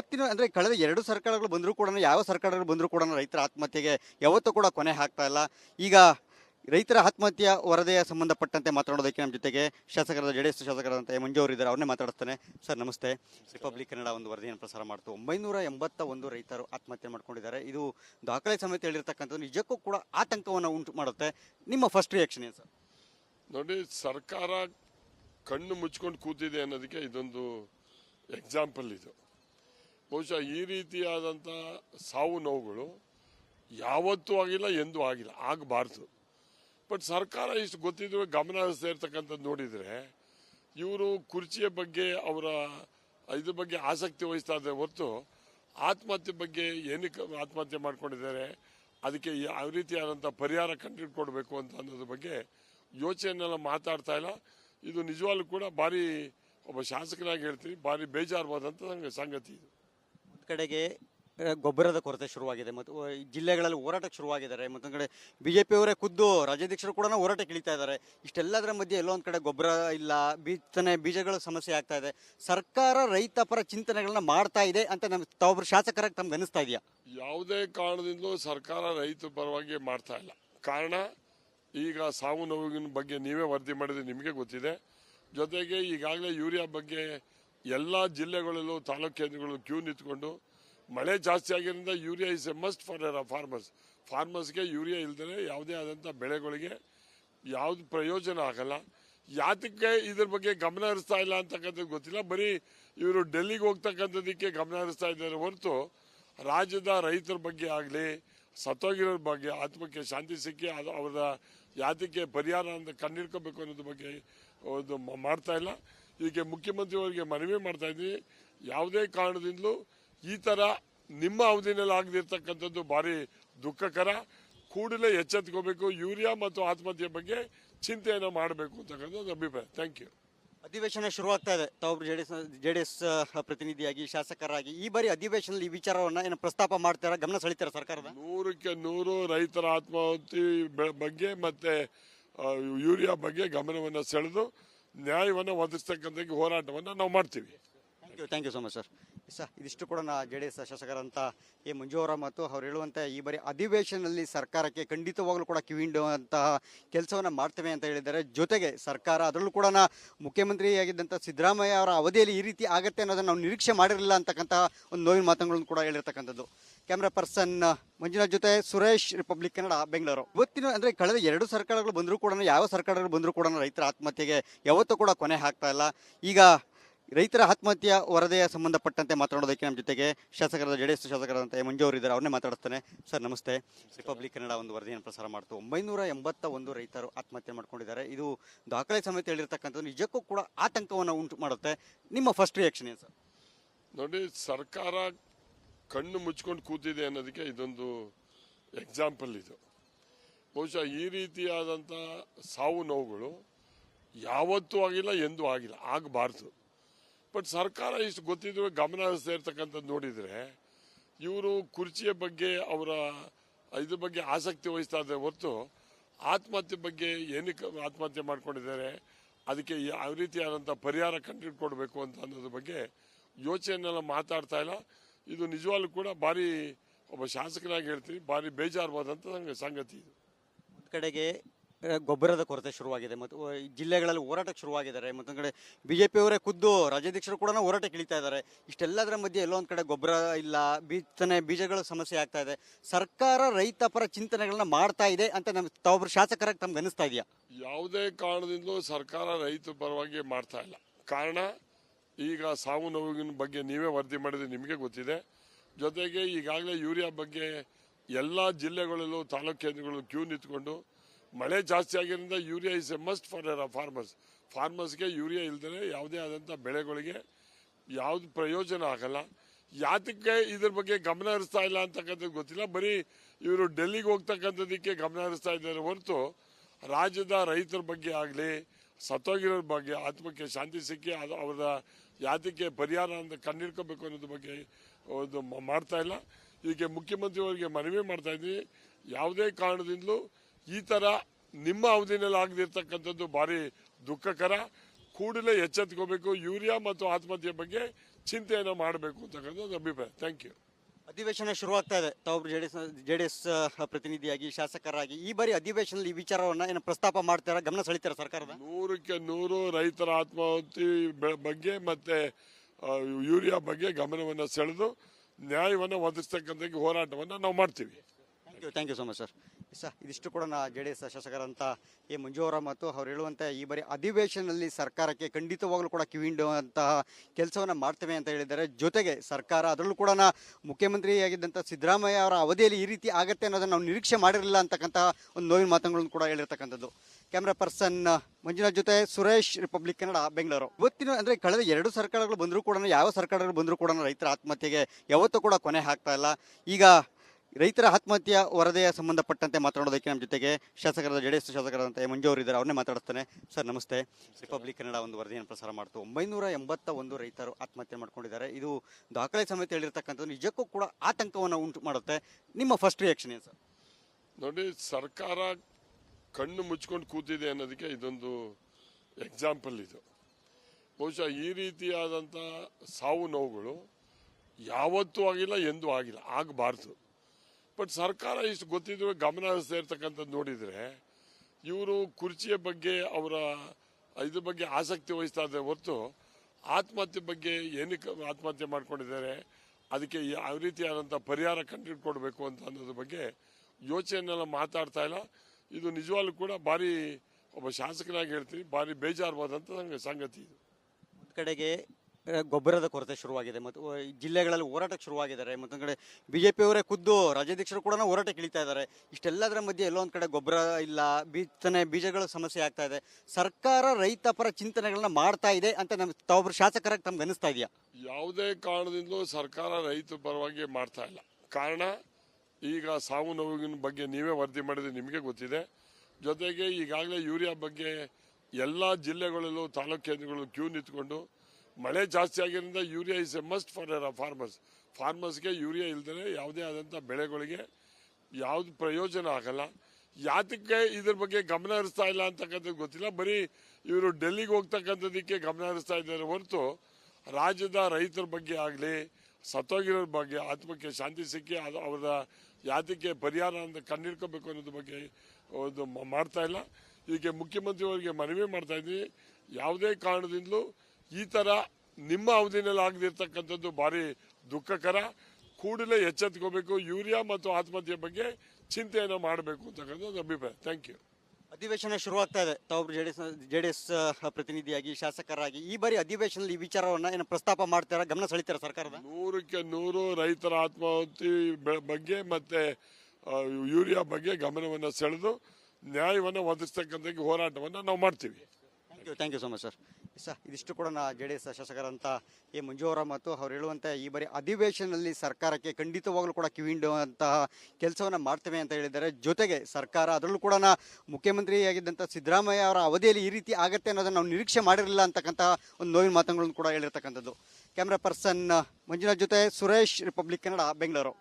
ಇವತ್ತಿನ ಅಂದರೆ ಕಳೆದ ಎರಡು ಸರ್ಕಾರಗಳು ಬಂದರೂ ಕೂಡ ಯಾವ ಸರ್ಕಾರಗಳು ಬಂದರೂ ಕೂಡ ರೈತರ ಆತ್ಮಹತ್ಯೆಗೆ ಯಾವತ್ತೂ ಕೂಡ ಕೊನೆ ಹಾಕ್ತಾ ಇಲ್ಲ. ಈಗ ರೈತರ ಆತ್ಮಹತ್ಯೆ ವರದಿಯ ಸಂಬಂಧಪಟ್ಟಂತೆ ಮಾತನಾಡೋದಕ್ಕೆ ನಮ್ಮ ಜೊತೆಗೆ ಶಾಸಕರಾದ ಜೆ ಡಿ ಎಸ್ ಶಾಸಕರಾದಂಥ ಮಂಜು ಅವರು ಇದ್ದಾರೆ. ಅವ್ರನ್ನೇ ಮಾತಾಡ್ತಾನೆ ಸರ್, ನಮಸ್ತೆ. ರಿಪಬ್ಲಿಕ್ ಕನ್ನಡ ಒಂದು ವರದಿಯನ್ನು ಪ್ರಸಾರ ಮಾಡ್ತು. ಒಂಬೈನೂರ ಎಂಬತ್ತ ಒಂದು ರೈತರು ಆತ್ಮಹತ್ಯೆ ಮಾಡ್ಕೊಂಡಿದ್ದಾರೆ. ಇದು ದಾಖಲೆ ಸಮೇತ ಹೇಳಿರ್ತಕ್ಕಂಥದ್ದು ನಿಜಕ್ಕೂ ಕೂಡ ಆತಂಕವನ್ನು ಉಂಟು ಮಾಡುತ್ತೆ. ನಿಮ್ಮ ಫಸ್ಟ್ ರಿಯಾಕ್ಷನ್ ಏನು ಸರ್? ನೋಡಿ, ಸರ್ಕಾರ ಕಣ್ಣು ಮುಚ್ಕೊಂಡು ಕೂತಿದೆ ಅನ್ನೋದಕ್ಕೆ ಇದೊಂದು ಎಕ್ಸಾಂಪಲ್ ಇದು. ಬಹುಶಃ ಈ ರೀತಿಯಾದಂಥ ಸಾವು ನೋವುಗಳು ಯಾವತ್ತೂ ಆಗಿಲ್ಲ, ಎಂದೂ ಆಗಿಲ್ಲ, ಆಗಬಾರ್ದು. ಬಟ್ ಸರ್ಕಾರ ಇಷ್ಟು ಗೊತ್ತಿದ್ರು ಗಮನ ಹರಿಸ್ತಾ ಇರ್ತಕ್ಕಂಥದ್ದು ನೋಡಿದರೆ ಇವರು ಕುರ್ಚಿಯ ಬಗ್ಗೆ, ಅವರ ಇದ್ರ ಬಗ್ಗೆ ಆಸಕ್ತಿ ವಹಿಸ್ತಾ ಇದ್ದಾರೆ ಹೊರತು ಆತ್ಮಹತ್ಯೆ ಬಗ್ಗೆ ಏನಕ್ಕೆ ಆತ್ಮಹತ್ಯೆ ಮಾಡ್ಕೊಂಡಿದ್ದಾರೆ, ಅದಕ್ಕೆ ಯಾವ ರೀತಿಯಾದಂಥ ಪರಿಹಾರ ಕಂಡುಹಿಡ್ಕೊಡ್ಬೇಕು ಅಂತ ಅನ್ನೋದ್ರ ಬಗ್ಗೆ ಯೋಚನೆಲ್ಲ ಮಾತಾಡ್ತಾ ಇಲ್ಲ. ಇದು ನಿಜವಾಗ್ಲೂ ಕೂಡ ಭಾರಿ, ಒಬ್ಬ ಶಾಸಕನಾಗಿ ಹೇಳ್ತೀನಿ, ಭಾರಿ ಸಂಗ- ಸಂಗತಿ ಇದು. ಕಡೆಗೆ ಗೊಬ್ಬರದ ಕೊರತೆ ಶುರುವಾಗಿದೆ. ಮತ್ತು ಜಿಲ್ಲೆಗಳಲ್ಲಿ ಹೋರಾಟಕ್ಕೆ ಶುರುವಾಗಿದ್ದಾರೆ. ಮತ್ತೊಂದು ಕಡೆ ಬಿ ಜೆ ಅವರೇ ಖುದ್ದು ರಾಜ್ಯಾಧ್ಯಕ್ಷರು ಕೂಡ ಹೋರಾಟಕ್ಕೆ ಇಳಿತಾ ಇದ್ದಾರೆ. ಇಷ್ಟೆಲ್ಲದರ ಮಧ್ಯೆ ಎಲ್ಲೋ ಒಂದು ಕಡೆ ಗೊಬ್ಬರ ಇಲ್ಲ, ಬಿತ್ತನೆ, ಬೀಜಗಳ ಸಮಸ್ಯೆ ಆಗ್ತಾ ಇದೆ. ಸರ್ಕಾರ ರೈತ ಪರ ಚಿಂತನೆಗಳನ್ನ ಮಾಡ್ತಾ ಇದೆ ಅಂತ ನಮ್ಗೆ ತಾವೊಬ್ಬರು ಶಾಸಕರಾಗಿ ತಮ್ಗೆ ಅನಿಸ್ತಾ ಇದೆಯಾ? ಯಾವುದೇ ಕಾರಣದಿಂದಲೂ ಸರ್ಕಾರ ರೈತ ಪರವಾಗಿ ಮಾಡ್ತಾ ಇಲ್ಲ. ಕಾರಣ, ಈಗ ಸಾವು ನೋವಿನ ಬಗ್ಗೆ ನೀವೇ ವರದಿ ಮಾಡಿದ್ರೆ ನಿಮಗೆ ಗೊತ್ತಿದೆ. ಜೊತೆಗೆ ಈಗಾಗಲೇ ಯೂರಿಯಾ ಬಗ್ಗೆ ಎಲ್ಲ ಜಿಲ್ಲೆಗಳಲ್ಲೂ ತಾಲೂಕು ಕೇಂದ್ರಗಳು ಕ್ಯೂ ನಿಂತ್ಕೊಂಡು ಮಳೆ ಜಾಸ್ತಿ ಆಗಿರೋದ್ರಿಂದ urea is a must for farmers ಫಾರ್ಮರ್ಸ್ಗೆ urea ಇಲ್ದೇ ಯಾವುದೇ ಆದಂಥ ಬೆಳೆಗಳಿಗೆ ಯಾವುದು ಪ್ರಯೋಜನ ಆಗಲ್ಲ. ಯಾತಕ್ಕೆ ಇದ್ರ ಬಗ್ಗೆ ಗಮನ ಹರಿಸ್ತಾ ಇಲ್ಲ ಅಂತಕ್ಕಂಥದ್ದು ಗೊತ್ತಿಲ್ಲ. ಬರೀ ಇವರು ಡೆಲ್ಲಿಗೆ ಹೋಗ್ತಕ್ಕಂಥದ್ದಕ್ಕೆ ಗಮನ ಹರಿಸ್ತಾ ಇದ್ದಾರೆ ಹೊರತು ರಾಜ್ಯದ ರೈತರ ಬಗ್ಗೆ ಆಗಲಿ, ಸತ್ತೋಗಿರೋರ ಬಗ್ಗೆ, ಆತ್ಮಕ್ಕೆ ಶಾಂತಿ ಸಿಕ್ಕಿ ಅದು ಅವರ ಯಾತಕ್ಕೆ ಪರಿಹಾರ ಅಂತ ಕಣ್ಣಿಡ್ಕೋಬೇಕು ಅನ್ನೋದ್ರ ಬಗ್ಗೆ ಒಂದು ಮಾಡ್ತಾ ಇಲ್ಲ. ಹೀಗೆ ಮುಖ್ಯಮಂತ್ರಿಯವರಿಗೆ ಮನವಿ ಮಾಡ್ತಾ ಇದ್ದೀವಿ ಯಾವುದೇ ಕಾರಣದಿಂದಲೂ ಈ ಥರ ನಿಮ್ಮ ಅವಧಿನಲ್ಲಿ ಆಗದಿರ್ತಕ್ಕಂಥದ್ದು ಭಾರಿ ದುಃಖಕರ. ಕೂಡಲೇ ಎಚ್ಚೆತ್ಕೋಬೇಕು ಯೂರಿಯಾ ಮತ್ತು ಆತ್ಮಹತ್ಯೆ ಬಗ್ಗೆ ಚಿಂತೆಯನ್ನು ಮಾಡಬೇಕು ಅಂತಕ್ಕಂಥದ್ದು ಅಭಿಪ್ರಾಯ. ಥ್ಯಾಂಕ್ ಯು ಅಧಿವೇಶನ ಶುರುವಾಗ್ತಾ ಇದೆ. ತಾವೊಬ್ಬರು J D S J D S ಪ್ರತಿನಿಧಿಯಾಗಿ ಶಾಸಕರಾಗಿ ಈ ಬಾರಿ ಅಧಿವೇಶನದಲ್ಲಿ ಈ ವಿಚಾರವನ್ನು ಏನು ಪ್ರಸ್ತಾಪ ಮಾಡ್ತಾರ? ಗಮನ ಸೆಳಿತಾರ ಸರ್ಕಾರದ? ನೂರಕ್ಕೆ ನೂರು ರೈತರ ಆತ್ಮಹತ್ಯೆ ಬಗ್ಗೆ ಮತ್ತು ಯೂರಿಯಾ ಬಗ್ಗೆ ಗಮನವನ್ನು ಸೆಳೆದು ನ್ಯಾಯವನ್ನು ಒದಗಿಸ್ತಕ್ಕಂಥ ಹೋರಾಟವನ್ನು ನಾವು ಮಾಡ್ತೀವಿ. Thank you thank you so much sir sir ಇದಿಷ್ಟು ಕೂಡ ನಾ ಜೆ ಡಿ ಎಸ್ ಶಾಸಕರಂತ ಎ ಮಂಜು ಅವರ ಮತ್ತು ಅವ್ರು ಹೇಳುವಂತೆ ಈ ಬಾರಿ ಅಧಿವೇಶನದಲ್ಲಿ ಸರ್ಕಾರಕ್ಕೆ ಖಂಡಿತವಾಗಲೂ ಕೂಡ ಕಿವಿಂಡುವಂತಹ ಕೆಲಸವನ್ನು ಮಾಡ್ತೇವೆ ಅಂತ ಹೇಳಿದ್ದಾರೆ. ಜೊತೆಗೆ ಸರ್ಕಾರ ಅದರಲ್ಲೂ ಕೂಡ ನಾ ಮುಖ್ಯಮಂತ್ರಿಯಾಗಿದ್ದಂಥ ಸಿದ್ದರಾಮಯ್ಯ ಅವರ ಅವಧಿಯಲ್ಲಿ ಈ ರೀತಿ ಆಗತ್ತೆ ಅನ್ನೋದನ್ನು ನಾವು ನಿರೀಕ್ಷೆ ಮಾಡಿರಲಿಲ್ಲ ಅಂತಕ್ಕಂತಹ ಒಂದು ನೋವಿನ ಮಾತುಗಳನ್ನು ಕೂಡ ಹೇಳಿರ್ತಕ್ಕಂಥದ್ದು. ಕ್ಯಾಮ್ರಾ ಪರ್ಸನ್ ಮಂಜುನಾಥ್ ಜೊತೆ ಸುರೇಶ್ ರಿಪಬ್ಲಿಕ್ ಕನ್ನಡ ಬೆಂಗಳೂರು ಇವತ್ತಿನ ಅಂದರೆ ಕಳೆದ ಎರಡು ಸರ್ಕಾರಗಳು ಬಂದರೂ ಕೂಡ ಯಾವ ಸರ್ಕಾರಗಳು ಬಂದರೂ ಕೂಡ ರೈತರ ಆತ್ಮಹತ್ಯೆಗೆ ಯಾವತ್ತೂ ಕೂಡ ಕೊನೆ ಹಾಕ್ತಾ ಇಲ್ಲ. ಈಗ ರೈತರ ಆತ್ಮಹತ್ಯೆ ವರದಿಯ ಸಂಬಂಧಪಟ್ಟಂತೆ ಮಾತನಾಡೋದಕ್ಕೆ ನಮ್ಮ ಜೊತೆಗೆ ಶಾಸಕರಾದ ಜೆ ಡಿ ಎಸ್ ಶಾಸಕರಾದಂಥ ಮಂಜು ಇದ್ದಾರೆ, ಅವ್ರನ್ನೇ ಮಾತಾಡ್ತಾನೆ ಸರ್, ನಮಸ್ತೆ. ರಿಪಬ್ಲಿಕ್ ಕನ್ನಡ ಒಂದು ವರದಿಯನ್ನು ಪ್ರಸಾರ ಮಾಡ್ತು. ಒಂಬೈನೂರ ಎಂಬತ್ತ ಒಂದು ರೈತರು ಆತ್ಮಹತ್ಯೆ ಮಾಡ್ಕೊಂಡಿದ್ದಾರೆ. ಇದು ದಾಖಲೆ ಸಮೇತ ಹೇಳಿರ್ತಕ್ಕಂಥದ್ದು, ನಿಜಕ್ಕೂ ಕೂಡ ಆತಂಕವನ್ನು ಉಂಟು ಮಾಡುತ್ತೆ. ನಿಮ್ಮ ಫಸ್ಟ್ ರಿಯಾಕ್ಷನ್ ಏನು ಸರ್? ನೋಡಿ, ಸರ್ಕಾರ ಕಣ್ಣು ಮುಚ್ಕೊಂಡು ಕೂತಿದೆ ಅನ್ನೋದಕ್ಕೆ ಇದೊಂದು ಎಕ್ಸಾಂಪಲ್ ಇದು. ಬಹುಶಃ ಈ ರೀತಿಯಾದಂಥ ಸಾವು ನೋವುಗಳು ಯಾವತ್ತೂ ಆಗಿಲ್ಲ, ಎಂದೂ ಆಗಿಲ್ಲ. ಆಗಬಾರ್ದು. ಬಟ್ ಸರ್ಕಾರ ಇಷ್ಟು ಗೊತ್ತಿದ್ರು ಗಮನ ಹರಿಸ್ತಾ ಇರ್ತಕ್ಕಂಥದ್ದು ನೋಡಿದರೆ ಇವರು ಕುರ್ಚಿಯ ಬಗ್ಗೆ ಅವರ ಇದ್ರ ಬಗ್ಗೆ ಆಸಕ್ತಿ ವಹಿಸ್ತಾ ಇದ್ದಾರೆ ಹೊರತು ಆತ್ಮಹತ್ಯೆ ಬಗ್ಗೆ ಏನಕ್ಕೆ ಆತ್ಮಹತ್ಯೆ ಮಾಡ್ಕೊಂಡಿದ್ದಾರೆ, ಅದಕ್ಕೆ ಯಾವ ರೀತಿಯಾದಂಥ ಪರಿಹಾರ ಕಂಡುಹಿಡ್ಕೊಡ್ಬೇಕು ಅಂತ ಅನ್ನೋದ್ರ ಬಗ್ಗೆ ಯೋಚನೆಲ್ಲ ಮಾತಾಡ್ತಾ ಇಲ್ಲ. ಇದು ನಿಜವಾಗ್ಲೂ ಕೂಡ ಭಾರಿ ಒಬ್ಬ ಶಾಸಕನಾಗಿ ಹೇಳ್ತೀನಿ, ಭಾರಿ ಬೇಜಾರವಾದಂಥ ಸಂಗ- ಸಂಗತಿ ಇದು. ಕಡೆಗೆ ಗೊಬ್ಬರದ ಕೊರತೆ ಶುರುವಾಗಿದೆ. ಮತ್ತು ಜಿಲ್ಲೆಗಳಲ್ಲಿ ಹೋರಾಟಕ್ಕೆ ಶುರುವಾಗಿದ್ದಾರೆ. ಮತ್ತೊಂದು ಕಡೆ ಬಿ ಜೆ ಪಿಯವರೇ ಖುದ್ದು ರಾಜ್ಯಾಧ್ಯಕ್ಷರು ಕೂಡ ಹೋರಾಟಕ್ಕೆ ಇಳಿತಾ ಇದ್ದಾರೆ. ಇಷ್ಟೆಲ್ಲದರ ಮಧ್ಯೆ ಎಲ್ಲೋ ಒಂದು ಕಡೆ ಗೊಬ್ಬರ ಇಲ್ಲ, ಬಿತ್ತನೆ, ಬೀಜಗಳ ಸಮಸ್ಯೆ ಆಗ್ತಾ ಇದೆ. ಸರ್ಕಾರ ರೈತ ಪರ ಚಿಂತನೆಗಳನ್ನ ಮಾಡ್ತಾ ಇದೆ ಅಂತ ನಮ್ಗೆ ತಾವೊಬ್ರು ಶಾಸಕರಾಗಿ ತಮ್ಗೆ ಅನಿಸ್ತಾ ಇದೆಯಾ? ಯಾವುದೇ ಕಾರಣದಿಂದಲೂ ಸರ್ಕಾರ ರೈತ ಪರವಾಗಿ ಮಾಡ್ತಾ ಇಲ್ಲ. ಕಾರಣ, ಈಗ ಸಾವು ನೋವಿನ ಬಗ್ಗೆ ನೀವೇ ವರದಿ ಮಾಡಿದ್ರೆ ನಿಮಗೆ ಗೊತ್ತಿದೆ. ಜೊತೆಗೆ ಈಗಾಗಲೇ ಯೂರಿಯಾ ಬಗ್ಗೆ ಎಲ್ಲ ಜಿಲ್ಲೆಗಳಲ್ಲೂ ತಾಲೂಕು ಕೇಂದ್ರಗಳು ಕ್ಯೂ ನಿಂತ್ಕೊಂಡು ಮಳೆ ಜಾಸ್ತಿ ಆಗಿರೋದ್ರಿಂದ urea is a must for farmers ಫಾರ್ಮರ್ಸ್ಗೆ urea ಇಲ್ದೇ ಯಾವುದೇ ಆದಂಥ ಬೆಳೆಗಳಿಗೆ ಯಾವುದು ಪ್ರಯೋಜನ ಆಗಲ್ಲ. ಯಾತಕ್ಕೆ ಇದ್ರ ಬಗ್ಗೆ ಗಮನ ಹರಿಸ್ತಾ ಇಲ್ಲ ಅಂತಕ್ಕಂಥದ್ದು ಗೊತ್ತಿಲ್ಲ. ಬರೀ ಇವರು ಡೆಲ್ಲಿಗೆ ಹೋಗ್ತಕ್ಕಂಥದ್ದಕ್ಕೆ ಗಮನ ಹರಿಸ್ತಾ ಇದ್ದಾರೆ ಹೊರತು ರಾಜ್ಯದ ರೈತರ ಬಗ್ಗೆ ಆಗಲಿ, ಸತ್ತೋಗಿರೋರ ಬಗ್ಗೆ, ಆತ್ಮಕ್ಕೆ ಶಾಂತಿ ಸಿಕ್ಕಿ ಅದು ಅವರ ಯಾತಕ್ಕೆ ಪರಿಹಾರ ಅಂತ ಕಣ್ಣಿಡ್ಕೋಬೇಕು ಅನ್ನೋದ್ರ ಬಗ್ಗೆ ಒಂದು ಮಾಡ್ತಾ ಇಲ್ಲ. ಇದಕ್ಕೆ ಮುಖ್ಯಮಂತ್ರಿಯವರಿಗೆ ಮನವಿ ಮಾಡ್ತಾ ಇದ್ದೀನಿ ಯಾವುದೇ ಕಾರಣದಿಂದಲೂ ಈ ಥರ ನಿಮ್ಮ ಅವಧಿನಲ್ಲಿ ಆಗದಿರ್ತಕ್ಕಂಥದ್ದು ಭಾರಿ ದುಃಖಕರ. ಕೂಡಲೇ ಎಚ್ಚೆತ್ಕೋಬೇಕು ಯೂರಿಯಾ ಮತ್ತು ಆತ್ಮಹತ್ಯೆ ಬಗ್ಗೆ ಚಿಂತೆಯನ್ನು ಮಾಡಬೇಕು ಅಂತಕ್ಕಂಥದ್ದು ಅಭಿಪ್ರಾಯ. ಥ್ಯಾಂಕ್ ಯು ಅಧಿವೇಶನ ಶುರುವಾಗ್ತಾ ಇದೆ. ತಾವೊಬ್ರು J D S J D S ಪ್ರತಿನಿಧಿಯಾಗಿ ಶಾಸಕರಾಗಿ ಈ ಬಾರಿ ಅಧಿವೇಶನದಲ್ಲಿ ಈ ವಿಚಾರವನ್ನ ಏನು ಪ್ರಸ್ತಾಪ ಮಾಡ್ತಾರ? ಗಮನ ಸೆಳಿತಾರ ಸರ್ಕಾರದ? ನೂರಕ್ಕೆ ನೂರು ರೈತರ ಆತ್ಮಹತ್ಯೆ ಬಗ್ಗೆ ಮತ್ತೆ ಯೂರಿಯಾ ಬಗ್ಗೆ ಗಮನವನ್ನು ಸೆಳೆದು ನ್ಯಾಯವನ್ನು ಒದಗಿಸ್ತಕ್ಕಂಥ ಹೋರಾಟವನ್ನು ನಾವು ಮಾಡ್ತೀವಿ. Thank you you so much sir. Sir ಇದಿಷ್ಟು ಕೂಡ ನಾ ಜೆ ಡಿ ಎಸ್ ಶಾಸಕರಂತ ಎ ಮಂಜು ಅವರ ಮತ್ತು ಅವ್ರು ಹೇಳುವಂತೆ ಈ ಬಾರಿ ಅಧಿವೇಶನದಲ್ಲಿ ಸರ್ಕಾರಕ್ಕೆ ಖಂಡಿತವಾಗಲೂ ಕೂಡ ಕಿವಿಂಡುವಂತಹ ಕೆಲಸವನ್ನ ಮಾಡ್ತೇವೆ ಅಂತ ಹೇಳಿದ್ದಾರೆ. ಜೊತೆಗೆ ಸರ್ಕಾರ ಅದರಲ್ಲೂ ಕೂಡ ಮುಖ್ಯಮಂತ್ರಿಯಾಗಿದ್ದಂಥ ಸಿದ್ದರಾಮಯ್ಯ ಅವರ ಅವಧಿಯಲ್ಲಿ ಈ ರೀತಿ ಆಗತ್ತೆ ಅನ್ನೋದನ್ನು ನಾವು ನಿರೀಕ್ಷೆ ಮಾಡಿರಲಿಲ್ಲ ಅಂತಕ್ಕಂಥ ಒಂದು ನೋವಿನ ಮಾತುಗಳನ್ನು ಕೂಡ ಹೇಳಿರ್ತಕ್ಕಂಥದ್ದು. ಕ್ಯಾಮ್ರಾ ಪರ್ಸನ್ ಮಂಜುನಾಥ್ ಜೊತೆ ಸುರೇಶ್, ರಿಪಬ್ಲಿಕ್ ಕನ್ನಡ, ಬೆಂಗಳೂರು. ಇವತ್ತಿನ ಅಂದರೆ ಕಳೆದ ಎರಡು ಸರ್ಕಾರಗಳು ಬಂದರೂ ಕೂಡ ಯಾವ ಸರ್ಕಾರಗಳು ಬಂದರೂ ಕೂಡ ರೈತರ ಆತ್ಮಹತ್ಯೆಗೆ ಯಾವತ್ತೂ ಕೂಡ ಕೊನೆ ಹಾಕ್ತಾ ಇಲ್ಲ. ಈಗ ರೈತರ ಆತ್ಮಹತ್ಯೆ ವರದಿಯ ಸಂಬಂಧಪಟ್ಟಂತೆ ಮಾತನಾಡೋದಕ್ಕೆ ನಮ್ಮ ಜೊತೆಗೆ ಶಾಸಕರಾದ ಜೆ ಡಿ ಎಸ್ ಮಂಜು ಅವರು ಇದ್ದಾರೆ ಅವ್ರನ್ನೇ ಮಾತಾಡ್ತಾನೆ ಸರ್, ನಮಸ್ತೆ. ರಿಪಬ್ಲಿಕ್ ಕನ್ನಡ ಒಂದು ವರದಿಯನ್ನು ಪ್ರಸಾರ ಮಾಡ್ತು. ಒಂಬೈನೂರ ಎಂಬತ್ತ ಒಂದು ರೈತರು ಆತ್ಮಹತ್ಯೆ ಮಾಡ್ಕೊಂಡಿದ್ದಾರೆ. ಇದು ದಾಖಲೆ ಸಮೇತ ಹೇಳಿರ್ತಕ್ಕಂಥದ್ದು ನಿಜಕ್ಕೂ ಕೂಡ ಆತಂಕವನ್ನು ಉಂಟು ಮಾಡುತ್ತೆ. ನಿಮ್ಮ ಫಸ್ಟ್ ರಿಯಾಕ್ಷನ್ ಏನು ಸರ್? ನೋಡಿ, ಸರ್ಕಾರ ಕಣ್ಣು ಮುಚ್ಕೊಂಡು ಕೂತಿದೆ ಅನ್ನೋದಕ್ಕೆ ಇದೊಂದು ಎಕ್ಸಾಂಪಲ್ ಇದು. ಬಹುಶಃ ಈ ರೀತಿಯಾದಂಥ ಸಾವು ನೋವುಗಳು ಯಾವತ್ತೂ ಆಗಿಲ್ಲ, ಎಂದೂ ಆಗಿಲ್ಲ, ಆಗಬಾರ್ದು. ಬಟ್ ಸರ್ಕಾರ ಇಷ್ಟು ಗೊತ್ತಿದ್ರು ಗಮನ ಹರಿಸ್ತಾ ಇರ್ತಕ್ಕಂಥದ್ದು ನೋಡಿದರೆ ಇವರು ಕುರ್ಚಿಯ ಬಗ್ಗೆ ಅವರ ಇದ್ರ ಬಗ್ಗೆ ಆಸಕ್ತಿ ವಹಿಸ್ತಾ ಇದ್ದಾರೆ ಹೊರತು ಆತ್ಮಹತ್ಯೆ ಬಗ್ಗೆ ಏನಕ್ಕೆ ಆತ್ಮಹತ್ಯೆ ಮಾಡ್ಕೊಂಡಿದ್ದಾರೆ, ಅದಕ್ಕೆ ಯಾವ ರೀತಿಯಾದಂಥ ಪರಿಹಾರ ಕಂಡುಹಿಡ್ಕೊಡ್ಬೇಕು ಅಂತ ಅನ್ನೋದ್ರ ಬಗ್ಗೆ ಯೋಚನೆಯನ್ನೆಲ್ಲ ಮಾತಾಡ್ತಾ ಇಲ್ಲ. ಇದು ನಿಜವಾಗ್ಲೂ ಕೂಡ ಭಾರಿ ಒಬ್ಬ ಶಾಸಕನಾಗಿ ಹೇಳ್ತೀನಿ, ಭಾರಿ ಬೇಜಾರವಾದಂಥ ಸಂಗ- ಸಂಗತಿ ಇದು. ಕಡೆಗೆ ಗೊಬ್ಬರದ ಕೊರತೆ ಶುರುವಾಗಿದೆ. ಮತ್ತು ಜಿಲ್ಲೆಗಳಲ್ಲಿ ಹೋರಾಟಕ್ಕೆ ಶುರುವಾಗಿದ್ದಾರೆ. ಮತ್ತೊಂದು ಕಡೆ ಬಿ ಬಿಜೆಪಿ ಅವರೇ ಖುದ್ದು ರಾಜ್ಯಾಧ್ಯಕ್ಷರು ಕೂಡ ಹೋರಾಟಕ್ಕೆ ಇಳಿತಾ ಇದ್ದಾರೆ. ಇಷ್ಟೆಲ್ಲದರ ಮಧ್ಯೆ ಎಲ್ಲೋ ಒಂದು ಕಡೆ ಗೊಬ್ಬರ ಇಲ್ಲ ಬಿತ್ತನೆ ಬೀಜಗಳ ಸಮಸ್ಯೆ ಆಗ್ತಾ ಇದೆ. ಸರ್ಕಾರ ರೈತ ಪರ ಚಿಂತನೆಗಳನ್ನ ಮಾಡ್ತಾ ಇದೆ ಅಂತ ನಮ್ಗೆ ತಾವೊಬ್ಬರು ಶಾಸಕರಾಗಿ ತಮ್ಗೆ ಅನಿಸ್ತಾ ಇದೆಯಾ? ಯಾವುದೇ ಕಾರಣದಿಂದಲೂ ಸರ್ಕಾರ ರೈತ ಪರವಾಗಿ ಮಾಡ್ತಾ ಇಲ್ಲ. ಕಾರಣ, ಈಗ ಸಾವು ನೋವಿನ ಬಗ್ಗೆ ನೀವೇ ವರದಿ ಮಾಡಿದ್ರೆ ನಿಮಗೆ ಗೊತ್ತಿದೆ. ಜೊತೆಗೆ ಈಗಾಗಲೇ ಯೂರಿಯಾ ಬಗ್ಗೆ ಎಲ್ಲ ಜಿಲ್ಲೆಗಳಲ್ಲೂ ತಾಲೂಕು ಕೇಂದ್ರಗಳು ಕ್ಯೂ ನಿಂತ್ಕೊಂಡು ಮಳೆ ಜಾಸ್ತಿ ಆಗಿರೋದ್ರಿಂದ urea is a must for farmers ಫಾರ್ಮರ್ಸ್ಗೆ urea ಇಲ್ದೇ ಯಾವುದೇ ಆದಂಥ ಬೆಳೆಗಳಿಗೆ ಯಾವುದು ಪ್ರಯೋಜನ ಆಗಲ್ಲ. ಯಾತಕ್ಕೆ ಇದ್ರ ಬಗ್ಗೆ ಗಮನ ಹರಿಸ್ತಾ ಇಲ್ಲ ಅಂತಕ್ಕಂಥದ್ದು ಗೊತ್ತಿಲ್ಲ. ಬರೀ ಇವರು ಡೆಲ್ಲಿಗೆ ಹೋಗ್ತಕ್ಕಂಥದ್ದಕ್ಕೆ ಗಮನ ಹರಿಸ್ತಾ ಇದ್ದಾರೆ ಹೊರತು ರಾಜ್ಯದ ರೈತರ ಬಗ್ಗೆ ಆಗಲಿ, ಸತ್ತೋಗಿರೋರ ಬಗ್ಗೆ, ಆತ್ಮಕ್ಕೆ ಶಾಂತಿ ಸಿಕ್ಕಿ ಅದು ಅವರ ಯಾತಕ್ಕೆ ಪರಿಹಾರ ಅಂತ ಕಣ್ಣಿಡ್ಕೋಬೇಕು ಅನ್ನೋದ್ರ ಬಗ್ಗೆ ಒಂದು ಮಾಡ್ತಾ ಇಲ್ಲ. ಇದಕ್ಕೆ ಮುಖ್ಯಮಂತ್ರಿಯವರಿಗೆ ಮನವಿ ಮಾಡ್ತಾ ಇದ್ದೀವಿ ಯಾವುದೇ ಕಾರಣದಿಂದಲೂ ಈ ಥರ ನಿಮ್ಮ ಅವಧಿನಲ್ಲಿ ಆಗದಿರ್ತಕ್ಕಂಥದ್ದು ಭಾರಿ ದುಃಖಕರ. ಕೂಡಲೇ ಎಚ್ಚೆತ್ಕೋಬೇಕು ಯೂರಿಯಾ ಮತ್ತು ಆತ್ಮಹತ್ಯೆ ಬಗ್ಗೆ ಚಿಂತೆಯನ್ನು ಮಾಡಬೇಕು ಅಂತಕ್ಕಂಥದ್ದು ಅಭಿಪ್ರಾಯ. ಥ್ಯಾಂಕ್ ಯು ಅಧಿವೇಶನ ಶುರುವಾಗ್ತಾ ಇದೆ. ತಾವೊಬ್ರು J D S J D S ಪ್ರತಿನಿಧಿಯಾಗಿ ಶಾಸಕರಾಗಿ ಈ ಬಾರಿ ಅಧಿವೇಶನದಲ್ಲಿ ಈ ವಿಚಾರವನ್ನ ಏನು ಪ್ರಸ್ತಾಪ ಮಾಡ್ತಾರೆ? ಗಮನ ಸೆಳಿತಾರೆ ಸರ್ಕಾರದ? ನೂರಕ್ಕೆ ನೂರು ರೈತರ ಆತ್ಮಹತ್ಯೆ ಬಗ್ಗೆ ಮತ್ತೆ ಯೂರಿಯಾ ಬಗ್ಗೆ ಗಮನವನ್ನು ಸೆಳೆದು ನ್ಯಾಯವನ್ನು ಒದಗಿಸ್ತಕ್ಕಂಥ ಹೋರಾಟವನ್ನು ನಾವು ಮಾಡ್ತೀವಿ. Thank you thank you so much sir sir ಇದಿಷ್ಟು ಕೂಡ ನಾ ಜೆ ಡಿ ಎಸ್ ಶಾಸಕರಂತ ಎ ಮಂಜುವರ ಮತ್ತು ಅವ್ರು ಹೇಳುವಂತೆ ಈ ಬಾರಿ ಅಧಿವೇಶನದಲ್ಲಿ ಸರ್ಕಾರಕ್ಕೆ ಖಂಡಿತವಾಗಲೂ ಕೂಡ ಕಿವಿಂಡುವಂತಹ ಕೆಲಸವನ್ನ ಮಾಡ್ತೇವೆ ಅಂತ ಹೇಳಿದ್ದಾರೆ. ಜೊತೆಗೆ ಸರ್ಕಾರ ಅದರಲ್ಲೂ ಕೂಡ ನಾ ಮುಖ್ಯಮಂತ್ರಿಯಾಗಿದ್ದಂಥ ಸಿದ್ದರಾಮಯ್ಯ ಅವರ ಅವಧಿಯಲ್ಲಿ ಈ ರೀತಿ ಆಗತ್ತೆ ಅನ್ನೋದನ್ನು ನಾವು ನಿರೀಕ್ಷೆ ಮಾಡಿರಲಿಲ್ಲ ಅಂತಕ್ಕಂತಹ ಒಂದು ನೋವಿನ ಮಾತುಗಳನ್ನು ಕೂಡ ಹೇಳಿರ್ತಕ್ಕಂಥದ್ದು. ಕ್ಯಾಮ್ರಾ ಪರ್ಸನ್ ಮಂಜುನಾಥ್ ಜೊತೆ ಸುರೇಶ್, ರಿಪಬ್ಲಿಕ್ ಕನ್ನಡ, ಬೆಂಗಳೂರು.